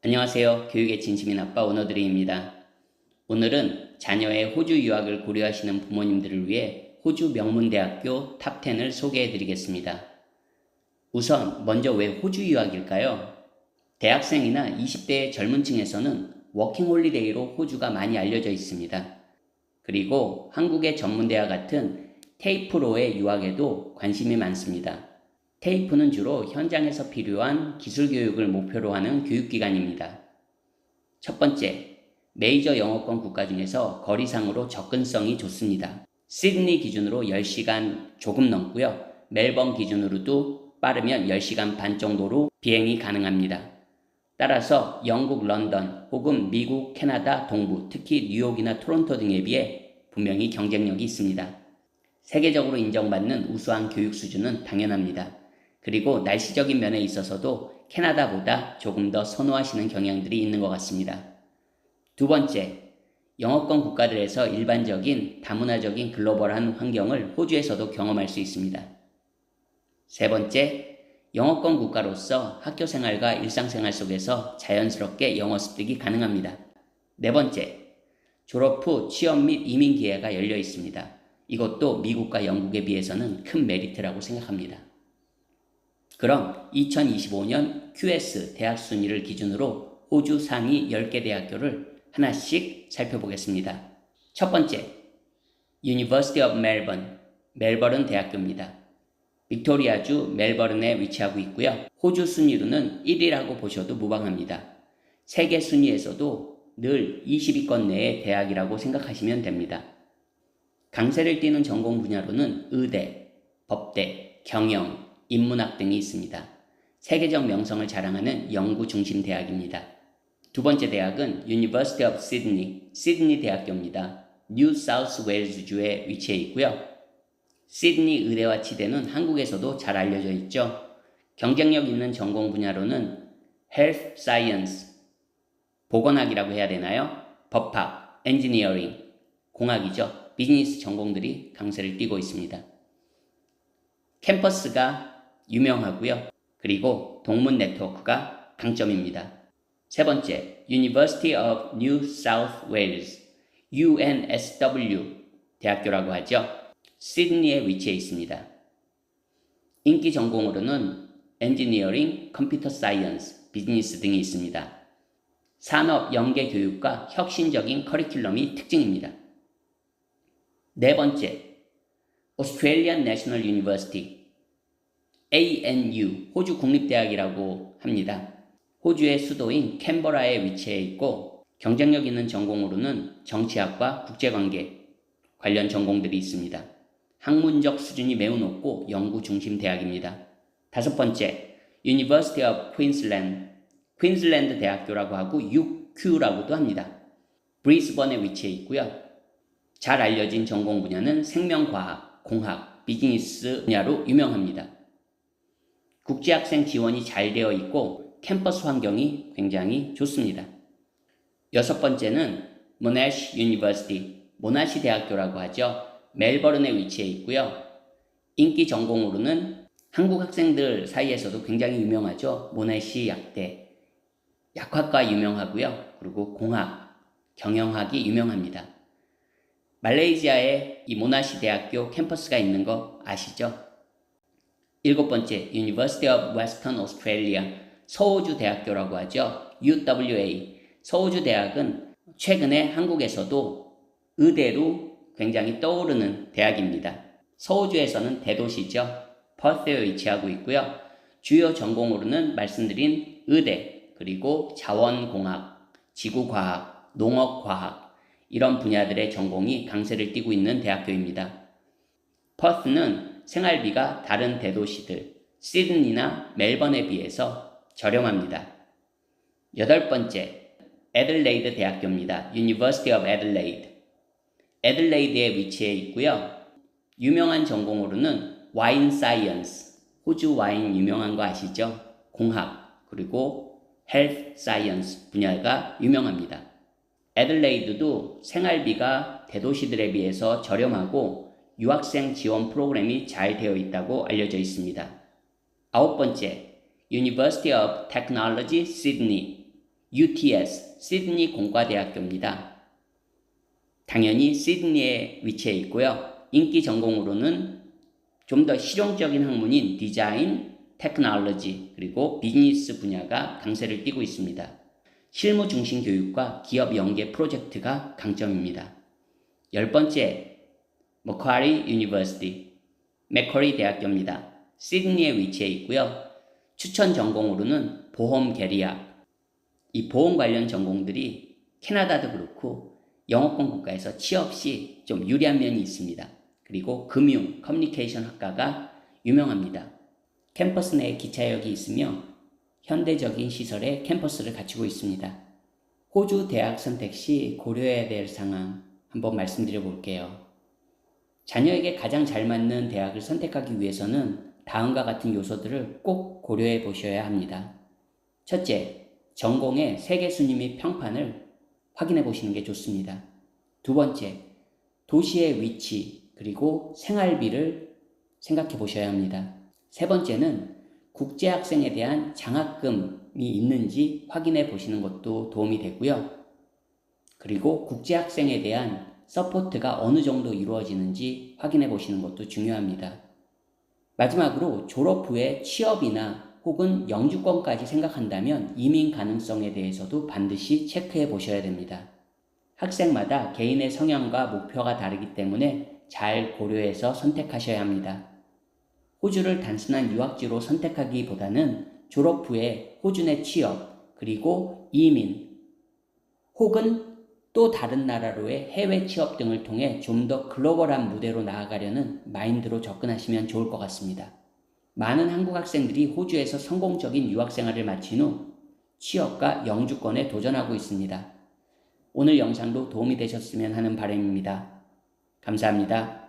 안녕하세요. 교육의 진심인 아빠 오너드리입니다. 오늘은 자녀의 호주 유학을 고려하시는 부모님들을 위해 호주 명문대학교 탑10을 소개해 드리겠습니다. 우선 먼저 왜 호주 유학일까요? 대학생이나 20대의 젊은 층에서는 워킹 홀리데이로 호주가 많이 알려져 있습니다. 그리고 한국의 전문대와 같은 테이프로의 유학에도 관심이 많습니다. 테이프는 주로 현장에서 필요한 기술 교육을 목표로 하는 교육기관입니다. 첫 번째, 메이저 영어권 국가 중에서 거리상으로 접근성이 좋습니다. 시드니 기준으로 10시간 조금 넘고요. 멜번 기준으로도 빠르면 10시간 반 정도로 비행이 가능합니다. 따라서 영국 런던 혹은 미국 캐나다 동부 특히 뉴욕이나 토론토 등에 비해 분명히 경쟁력이 있습니다. 세계적으로 인정받는 우수한 교육 수준은 당연합니다. 그리고 날씨적인 면에 있어서도 캐나다보다 조금 더 선호하시는 경향들이 있는 것 같습니다. 두 번째, 영어권 국가들에서 일반적인 다문화적인 글로벌한 환경을 호주에서도 경험할 수 있습니다. 세 번째, 영어권 국가로서 학교 생활과 일상생활 속에서 자연스럽게 영어 습득이 가능합니다. 네 번째, 졸업 후 취업 및 이민 기회가 열려 있습니다. 이것도 미국과 영국에 비해서는 큰 메리트라고 생각합니다. 그럼 2025년 QS 대학 순위를 기준으로 호주 상위 10개 대학교를 하나씩 살펴보겠습니다. 첫 번째, University of Melbourne, 멜버른 대학교입니다. 빅토리아주 멜버른에 위치하고 있고요. 호주 순위로는 1위라고 보셔도 무방합니다. 세계 순위에서도 늘 20위권 내의 대학이라고 생각하시면 됩니다. 강세를 띠는 전공 분야로는 의대, 법대, 경영, 인문학 등이 있습니다. 세계적 명성을 자랑하는 연구 중심 대학입니다. 두 번째 대학은 University of Sydney, 시드니 대학교입니다. 뉴 사우스 웨일즈 주에 위치해 있고요. 시드니 의대와 치대는 한국에서도 잘 알려져 있죠. 경쟁력 있는 전공 분야로는 Health Science, 보건학이라고 해야 되나요? 법학, 엔지니어링, 공학이죠. 비즈니스 전공들이 강세를 띠고 있습니다. 캠퍼스가 유명하고요. 그리고 동문 네트워크가 강점입니다. 세 번째, University of New South Wales, UNSW 대학교라고 하죠. 시드니에 위치해 있습니다. 인기 전공으로는 엔지니어링, 컴퓨터 사이언스, 비즈니스 등이 있습니다. 산업 연계 교육과 혁신적인 커리큘럼이 특징입니다. 네 번째, Australian National University, ANU, 호주 국립대학이라고 합니다. 호주의 수도인 캔버라에 위치해 있고 경쟁력 있는 전공으로는 정치학과 국제관계 관련 전공들이 있습니다. 학문적 수준이 매우 높고 연구 중심 대학입니다. 다섯 번째, University of Queensland, 퀸즐랜드 대학교라고 하고 UQ라고도 합니다. 브리스번에 위치해 있고요. 잘 알려진 전공 분야는 생명과학, 공학, 비즈니스 분야로 유명합니다. 국제학생 지원이 잘 되어 있고 캠퍼스 환경이 굉장히 좋습니다. 여섯 번째는 모나시 유니버시티, 모나시 대학교라고 하죠. 멜버른에 위치해 있고요. 인기 전공으로는 한국 학생들 사이에서도 굉장히 유명하죠. 모나시 약대, 약학과 유명하고요. 그리고 공학, 경영학이 유명합니다. 말레이시아에 이 모나시 대학교 캠퍼스가 있는 거 아시죠? 일곱 번째, University of Western Australia, 서호주 대학교라고 하죠. UWA. 서호주 대학은 최근에 한국에서도 의대로 굉장히 떠오르는 대학입니다. 서호주에서는 대도시죠. 퍼스에 위치하고 있고요. 주요 전공으로는 말씀드린 의대, 그리고 자원공학, 지구과학, 농업과학, 이런 분야들의 전공이 강세를 띠고 있는 대학교입니다. 퍼스는 생활비가 다른 대도시들, 시드니나 멜번에 비해서 저렴합니다. 여덟 번째, 에들레이드 대학교입니다. University of Adelaide. 에들레이드에 위치해 있고요. 유명한 전공으로는 와인 사이언스, 호주 와인 유명한 거 아시죠? 공학, 그리고 헬스 사이언스 분야가 유명합니다. 애들레이드도 생활비가 대도시들에 비해서 저렴하고 유학생 지원 프로그램이 잘 되어 있다고 알려져 있습니다. 아홉 번째, University of Technology Sydney, UTS, 시드니 공과대학교입니다. 당연히 시드니에 위치해 있고요. 인기 전공으로는 좀 더 실용적인 학문인 디자인, 테크놀로지, 그리고 비즈니스 분야가 강세를 띠고 있습니다. 실무 중심 교육과 기업 연계 프로젝트가 강점입니다. 열 번째, 머카리 유니버시티, 맥커리 대학교입니다. 시드니에 위치해 있고요. 추천 전공으로는 보험 계리학, 이 보험 관련 전공들이 캐나다도 그렇고 영어권 국가에서 취업 시 좀 유리한 면이 있습니다. 그리고 금융, 커뮤니케이션 학과가 유명합니다. 캠퍼스 내에 기차역이 있으며 현대적인 시설의 캠퍼스를 갖추고 있습니다. 호주 대학 선택 시 고려해야 될 상황 한번 말씀드려 볼게요. 자녀에게 가장 잘 맞는 대학을 선택하기 위해서는 다음과 같은 요소들을 꼭 고려해 보셔야 합니다. 첫째, 전공의 세계 순위 및 평판을 확인해 보시는 게 좋습니다. 두 번째, 도시의 위치 그리고 생활비를 생각해 보셔야 합니다. 세 번째는 국제 학생에 대한 장학금이 있는지 확인해 보시는 것도 도움이 되고요. 그리고 국제 학생에 대한 서포트가 어느 정도 이루어지는지 확인해 보시는 것도 중요합니다. 마지막으로 졸업 후에 취업이나 혹은 영주권까지 생각한다면 이민 가능성에 대해서도 반드시 체크해 보셔야 됩니다. 학생마다 개인의 성향과 목표가 다르기 때문에 잘 고려해서 선택하셔야 합니다. 호주를 단순한 유학지로 선택하기보다는 졸업 후에 호주 내 취업, 그리고 이민, 혹은 또 다른 나라로의 해외 취업 등을 통해 좀 더 글로벌한 무대로 나아가려는 마인드로 접근하시면 좋을 것 같습니다. 많은 한국 학생들이 호주에서 성공적인 유학 생활을 마친 후 취업과 영주권에 도전하고 있습니다. 오늘 영상도 도움이 되셨으면 하는 바람입니다. 감사합니다.